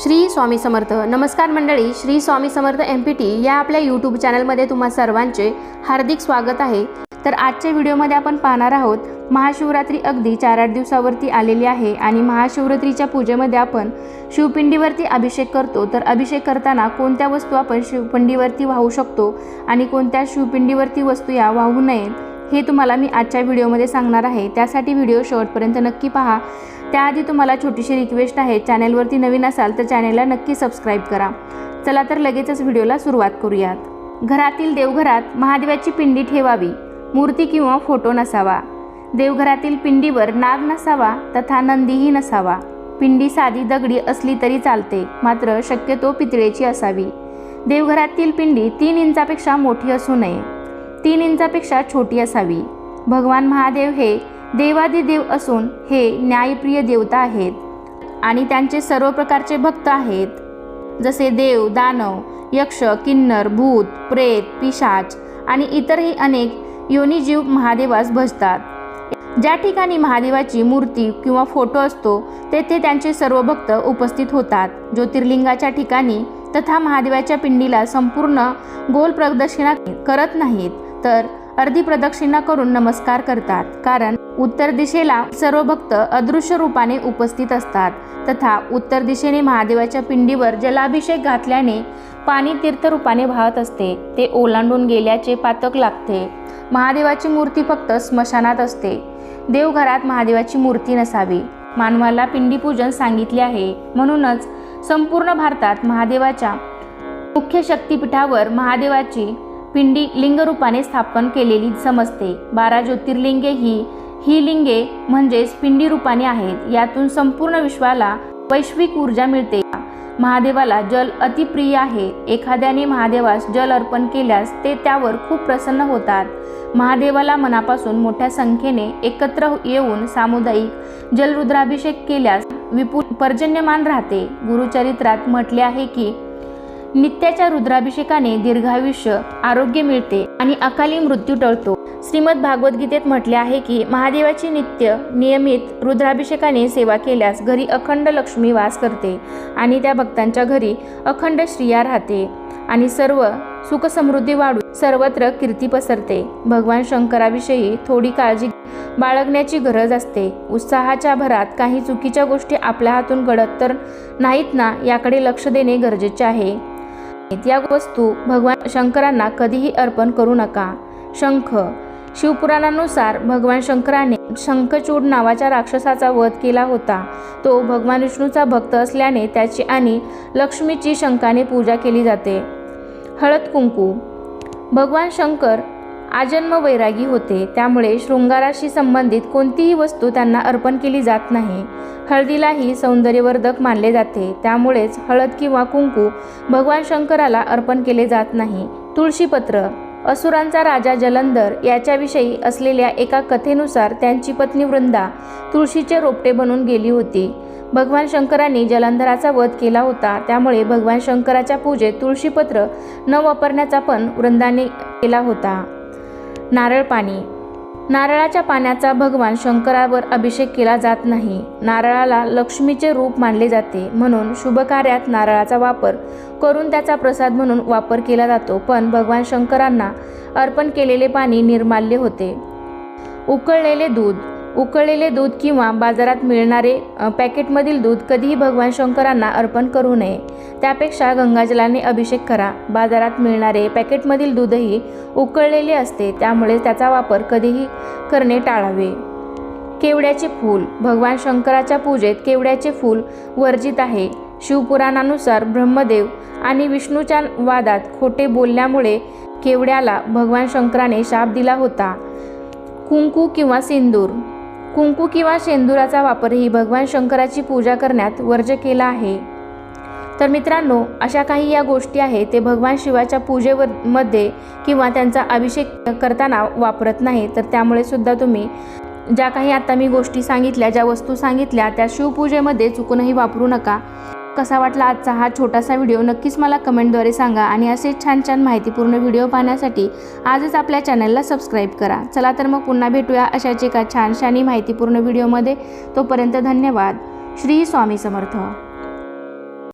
श्री स्वामी समर्थ. नमस्कार मंडळी Shri Swami Samarth M P T या आपल्या यूट्यूब चॅनलमध्ये तुम्हा सर्वांचे हार्दिक स्वागत आहे. तर आजच्या व्हिडिओमध्ये आपण पाहणार आहोत महाशिवरात्री अगदी चार आठ दिवसावरती आलेली आहे आणि महाशिवरात्रीच्या पूजेमध्ये आपण शिवपिंडीवरती अभिषेक करतो. तर अभिषेक करताना कोणत्या वस्तू आपण शिवपिंडीवरती वाहू शकतो आणि कोणत्या शिवपिंडीवरती वस्तू या वाहू नयेत हे तुम्हाला मी आजच्या व्हिडिओमध्ये सांगणार आहे. त्यासाठी व्हिडिओ शेवटपर्यंत नक्की पहा. त्याआधी तुम्हाला छोटीशी रिक्वेस्ट आहे चॅनेलवरती नवीन असाल तर चॅनेलला नक्की सबस्क्राईब करा. चला तर लगेचच व्हिडिओला सुरुवात करूयात. घरातील देवघरात महादेवाची पिंडी ठेवावी मूर्ती किंवा फोटो नसावा. देवघरातील पिंडीवर नाग नसावा तथा नंदीही नसावा. पिंडी साधी दगडी असली तरी चालते मात्र शक्यतो पितळेची असावी. देवघरातील पिंडी तीन इंचापेक्षा मोठी असू नये. तीन इंचापेक्षा छोटी असावी. भगवान महादेव हे देवादिदेव असून हे न्यायप्रिय देवता आहेत आणि त्यांचे सर्व प्रकारचे भक्त आहेत. जसे देव दानव यक्ष किन्नर भूत प्रेत पिशाच आणि इतरही अनेक योनिजीव महादेवास भजतात. ज्या ठिकाणी महादेवाची मूर्ती किंवा फोटो असतो तेथे त्यांचे सर्व भक्त उपस्थित होतात. ज्योतिर्लिंगाच्या ठिकाणी तथा महादेवाच्या पिंडीला संपूर्ण गोल प्रदक्षिणा करत नाहीत तर अर्धी प्रदक्षिणा करून नमस्कार करतात कारण उत्तर दिशेला सर्व भक्त अदृश्य रूपाने उपस्थित असतात. तथा उत्तर दिशेने महादेवाच्या पिंडीवर जलाभिषेक घातल्याने पाणी तीर्थरूपाने वाहत असते. ते ओलांडून गेल्याचे पातक लागते. महादेवाची मूर्ती फक्त स्मशानात असते. देवघरात महादेवाची मूर्ती नसावी. मानवाला पिंडीपूजन सांगितले आहे. म्हणूनच संपूर्ण भारतात महादेवाच्या मुख्य शक्तिपीठावर महादेवाची पिंडी लिंगरूपाने स्थापन केलेली समजते. बारा ज्योतिर्लिंगे ही ही लिंगे म्हणजेच पिंडी रूपाने आहेत. यातून संपूर्ण विश्वाला वैश्विक ऊर्जा मिळते. महादेवाला जल अतिप्रिय आहे. एखाद्याने महादेवास जल अर्पण केल्यास ते त्यावर खूप प्रसन्न होतात. महादेवाला मनापासून मोठ्या संख्येने एकत्र येऊन सामुदायिक जलरुद्राभिषेक केल्यास विपुल पर्जन्यमान राहते. गुरुचरित्रात म्हटले आहे की नित्याच्या रुद्राभिषेकाने दीर्घायुष्य आरोग्य मिळते आणि अकाली मृत्यू टळतो. श्रीमद भागवद्गीतेत म्हटले आहे की महादेवाची नित्य नियमित रुद्राभिषेकाने सेवा केल्यास घरी अखंड लक्ष्मी वास करते आणि त्या भक्तांच्या घरी अखंड श्रिया राहते आणि सर्व सुखसमृद्धी वाढून सर्वत्र कीर्ती पसरते. भगवान शंकराविषयी थोडी काळजी बाळगण्याची गरज असते. उत्साहाच्या भरात काही चुकीच्या गोष्टी आपल्या हातून घडत तर नाहीत ना याकडे लक्ष देणे गरजेचे आहे. या वस्तू भगवान शंकरांना कधीही अर्पण करू नका. शंख शिवपुराणानुसार भगवान शंकराने शंखचूड नावाच्या राक्षसाचा वध केला होता. तो भगवान विष्णूचा भक्त असल्याने त्याची आणि लक्ष्मीची शंखाने पूजा केली जाते. हळद कुंकू. भगवान शंकर आजन्म वैरागी होते. त्यामुळे शृंगाराशी संबंधित कोणतीही वस्तू त्यांना अर्पण केली जात नाही. हळदीलाही सौंदर्यवर्धक मानले जाते. त्यामुळेच हळद किंवा कुंकू भगवान शंकराला अर्पण केले जात नाही. तुळशीपत्र. असुरांचा राजा जलंधर याच्याविषयी असलेल्या एका कथेनुसार त्यांची पत्नी वृंदा तुळशीचे रोपटे बनून गेली होती. भगवान शंकरांनी जलंधराचा वध केला होता. त्यामुळे भगवान शंकराच्या पूजेत तुळशीपत्र न वापरण्याचा पण वृंदाने केला होता. नारळ पाणी. नारळाच्या पाण्याचा भगवान शंकरावर अभिषेक केला जात नाही. नारळाला लक्ष्मीचे रूप मानले जाते. म्हणून शुभ कार्यात नारळाचा वापर करून त्याचा प्रसाद म्हणून वापर केला जातो पण भगवान शंकरांना अर्पण केलेले पाणी निर्माल्य होते. उकळलेले दूध उकळलेले दूध किंवा बाजारात मिळणारे पॅकेटमधील दूध कधीही भगवान शंकरांना अर्पण करू नये. त्यापेक्षा गंगाजलाने अभिषेक करा. बाजारात मिळणारे पॅकेटमधील दूधही उकळलेले असते त्यामुळे त्याचा वापर कधीही करणे टाळावे. केवड्याचे फूल भगवान शंकराच्या पूजेत केवड्याचे फूल वर्जित आहे. शिवपुराणानुसार ब्रह्मदेव आणि विष्णूच्या वादात खोटे बोलल्यामुळे केवड्याला भगवान शंकराने शाप दिला होता. कुंकू किंवा सिंदूर. कुंकू किंवा शेंदुराचा वापरही भगवान शंकराची पूजा करण्यात वर्ज केला आहे. तर मित्रांनो अशा काही या गोष्टी आहेत ते भगवान शिवाच्या पूजेवर मध्ये किंवा त्यांचा अभिषेक करताना वापरत नाही तर त्यामुळे सुद्धा तुम्ही ज्या काही आता मी गोष्टी सांगितल्या ज्या वस्तू सांगितल्या त्या शिवपूजेमध्ये चुकूनही वापरू नका. कसा वाटला आजचा हा छोटासा व्हिडिओ नक्कीच मला कमेंटद्वारे सांगा आणि असे छान छान माहितीपूर्ण व्हिडिओ पाहण्यासाठी आजच आपल्या चॅनलला सबस्क्राईब करा. चला तर मग पुन्हा भेटूया अशाच एका छानशानी माहितीपूर्ण व्हिडिओमध्ये. तोपर्यंत धन्यवाद. श्री स्वामी समर्थ.